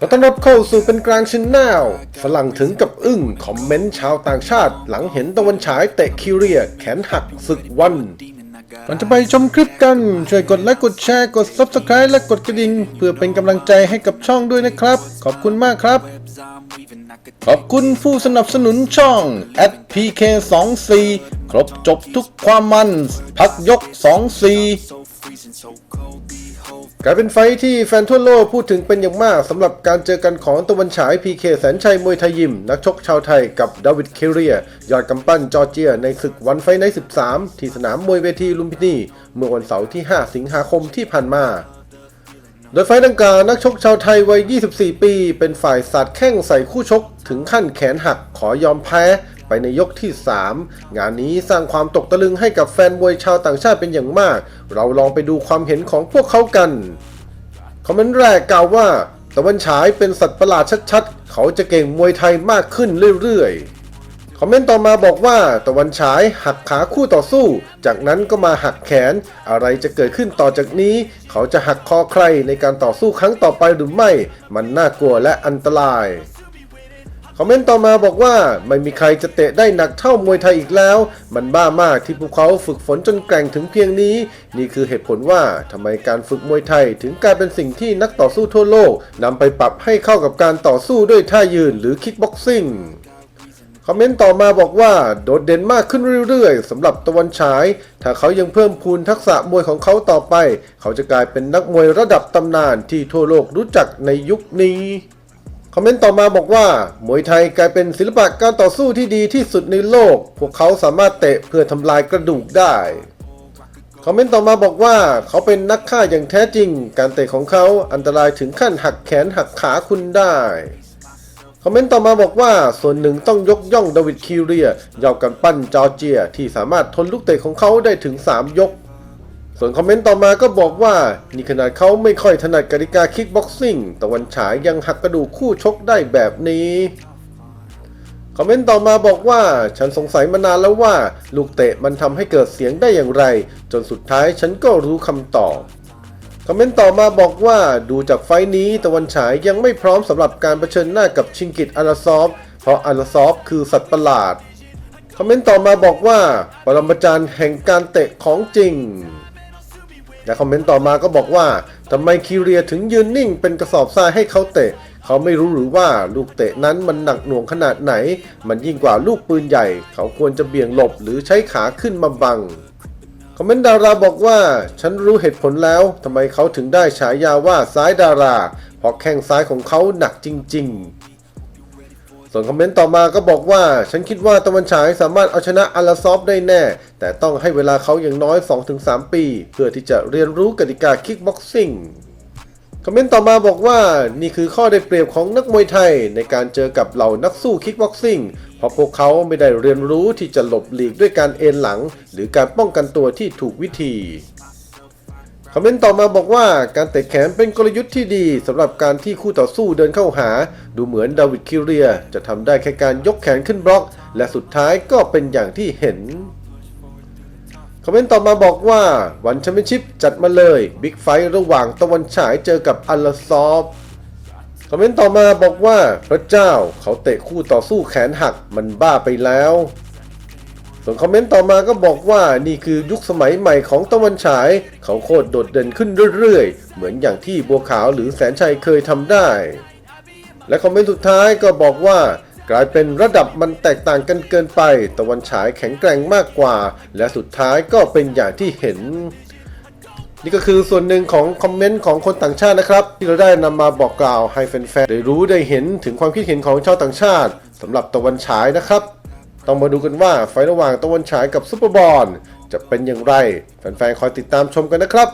ขอต้อนรับเข้าสู่เป็นกลางชินแนลฝรั่งถึงกับอึ้งคอมเมนต์ชาวต่างชาติ หลังเห็นตะวันฉายเตะคิเรีย แขนหักศึกวันก่อนจะไปชมคลิปกัน ช่วยกดไลค์กดแชร์กด Subscribe และกดกระดิ่ง เพื่อเป็นกำลังใจให้กับช่องด้วยนะครับ ขอบคุณมากครับ ขอบคุณผู้สนับสนุนช่อง @pk24 ครบจบทุกความมัน พักยก 24 กลายเป็นไฟที่แฟนทั่วโลกพูดถึงเป็นอย่างมากสำหรับการเจอกันของตะวันฉาย PK แสนชัยมวยไทยยิม นักชกชาวไทยกับดาวิดเคเรีย ยอดกำปั้นจอร์เจียในศึกวันไฟใน 13 ที่สนามมวยเวทีลุมพินี เมื่อวันเสาร์ที่ 5 สิงหาคมที่ผ่านมา โดยไฟท์ดังกล่าวนักชกชาวไทยวัย 24 ปี เป็นฝ่ายสาดแข้งใส่คู่ชกถึงขั้นแขนหักขอยอมแพ้ ไปในยกที่ 3 งานนี้สร้างความตกตะลึงให้กับแฟนมวยชาวต่างชาติเป็นอย่างมาก เราลองไปดูความเห็นของพวกเขากัน คอมเมนต์แรกกล่าวว่า ตะวันฉายเป็นสัตว์ประหลาดชัดๆ เขาจะเก่งมวยไทยมากขึ้นเรื่อยๆ คอมเมนต์ต่อมาบอกว่า ตะวันฉายหักขาคู่ต่อสู้ จากนั้นก็มาหักแขน อะไรจะเกิดขึ้นต่อจากนี้ เขาจะหักคอใครในการต่อสู้ครั้งต่อไปหรือไม่ มันน่ากลัวและอันตราย คอมเมนต์ต่อมาบอกว่าไม่มีใครจะเตะได้หนักเท่ามวยไทยอีกแล้ว มันบ้ามากที่พวกเขาฝึกฝนจนแกร่งถึงเพียงนี้ นี่คือเหตุผลว่าทำไมการฝึกมวยไทยถึงกลายเป็นสิ่งที่นักต่อสู้ทั่วโลกนำไปปรับให้เข้ากับการต่อสู้ด้วยท่ายืนหรือคิกบ็อกซิ่งคอมเมนต์ต่อมาบอกว่าโดดเด่นมากขึ้นเรื่อยๆสำหรับตะวันฉาย ถ้าเขายังเพิ่มพูนทักษะมวยของเขาต่อไป เขาจะกลายเป็นนักมวยระดับตำนานที่ทั่วโลกรู้จักในยุคนี้ คอมเมนต์ต่อมาบอกว่า มวยไทยกลายเป็นศิลปะการต่อสู้ที่ดีที่สุดในโลก พวกเขาสามารถเตะเพื่อทำลายกระดูกได้ คอมเมนต์ต่อมาบอกว่าเขาเป็นนักฆ่าอย่างแท้จริง การเตะของเขาอันตรายถึงขั้นหักแขนหักขาคุณได้คอมเมนต์ต่อมาบอกว่าส่วนหนึ่งต้องยกย่องดาวิดคิวเรียยอดกันปั้นจอร์เจีย ที่สามารถทนลูกเตะของเขาได้ถึง 3 ยก ส่วนคอมเมนต์ต่อมาก็บอกว่า นี่ขนาดเขาไม่ค่อยถนัดกติกาคิกบ็อกซิ่งตะวันฉายยังหักกระดูกคู่ชกได้แบบนี้ คอมเมนต์ต่อมาบอกว่า ฉันสงสัยมานานแล้วว่า ลูกเตะมันทำให้เกิดเสียงได้อย่างไร จนสุดท้ายฉันก็รู้คำตอบคอมเมนต์ต่อมาบอกว่าดูจากไฟนี้ตะวันฉายยังไม่พร้อมสำหรับการเผชิญหน้ากับชิงกิตอาราซอฟ เพราะอาราซอฟคือสัตว์ประหลาด คอมเมนต์ต่อมาบอกว่า ปรมาจารย์แห่งการเตะของจริง และคอมเมนต์ต่อมาก็บอกว่าทำไมคิเรียถึงยืนนิ่งเป็นกระสอบทรายให้เขาเตะ เขาไม่รู้หรือว่าลูกเตะนั้นมันหนักหน่วงขนาดไหน มันยิ่งกว่าลูกปืนใหญ่ เขาควรจะเบี่ยงหลบหรือใช้ขาขึ้นมาบังคอมเมนต์ดาราบอกว่า ฉันรู้เหตุผลแล้วทำไมเขาถึงได้ฉายาว่าซ้ายดารา เพราะแข้งซ้ายของเขาหนักจริง ๆ ส่วนคอมเมนต์ต่อมาก็บอกว่า ฉันคิดว่าตะวันฉายสามารถเอาชนะอาราซอฟได้แน่ แต่ต้องให้เวลาเขาอย่างน้อย 2-3 ปี เพื่อที่จะเรียนรู้กติกาคิกบ็อกซิ่งคอมเมนต์ต่อมาบอกว่านี่คือข้อได้เปรียบของนักมวยไทย ในการเจอกับเหล่านักสู้คิกบ็อกซิ่งเพราะพวกเขาไม่ได้เรียนรู้ที่จะหลบหลีกด้วยการเอ็นหลัง หรือการป้องกันตัวที่ถูกวิธี คอมเมนต์ต่อมาบอกว่าการเตะแขนเป็นกลยุทธ์ที่ดีสำหรับการที่คู่ต่อสู้เดินเข้าหา ดูเหมือนดาวิดคิเรีย จะทำได้แค่การยกแขนขึ้นบล็อก และสุดท้ายก็เป็นอย่างที่เห็นคอมเมนต์ต่อมาบอกว่าวันแชมเปี้ยนชิพจัดมาเลยบิ๊กไฟระหว่างตะวันฉายเจอกับอัลลซอฟคอมเมนต์ต่อมาบอกว่าพระเจ้าเขาเตะคู่ต่อสู้แขนหักมันบ้าไปแล้ว ส่วนคอมเมนต์ต่อมาก็บอกว่านี่คือยุคสมัยใหม่ของตะวันฉาย เขาโคตรโดดเด่นขึ้นเรื่อยๆ เหมือนอย่างที่บัวขาวหรือแสนชัยเคยทำได้ และคอมเมนต์สุดท้ายก็บอกว่ากลายเป็นระดับมันแตกต่างกันเกินไป ตะวันฉายแข็งแกร่งมากกว่า และสุดท้ายก็เป็นอย่างที่เห็น นี่ก็คือส่วนหนึ่งของคอมเมนต์ของคนต่างชาตินะครับ ที่เราได้นำมาบอกกล่าวให้แฟนๆได้รู้ได้เห็นถึงความคิดเห็นของชาวต่างชาติสำหรับตะวันฉายนะครับ ต้องมาดูกันว่าไฟระหว่างตะวันฉายกับซุปเปอร์บอลจะเป็นอย่างไร แฟนๆ คอยติดตามชมกันนะครับ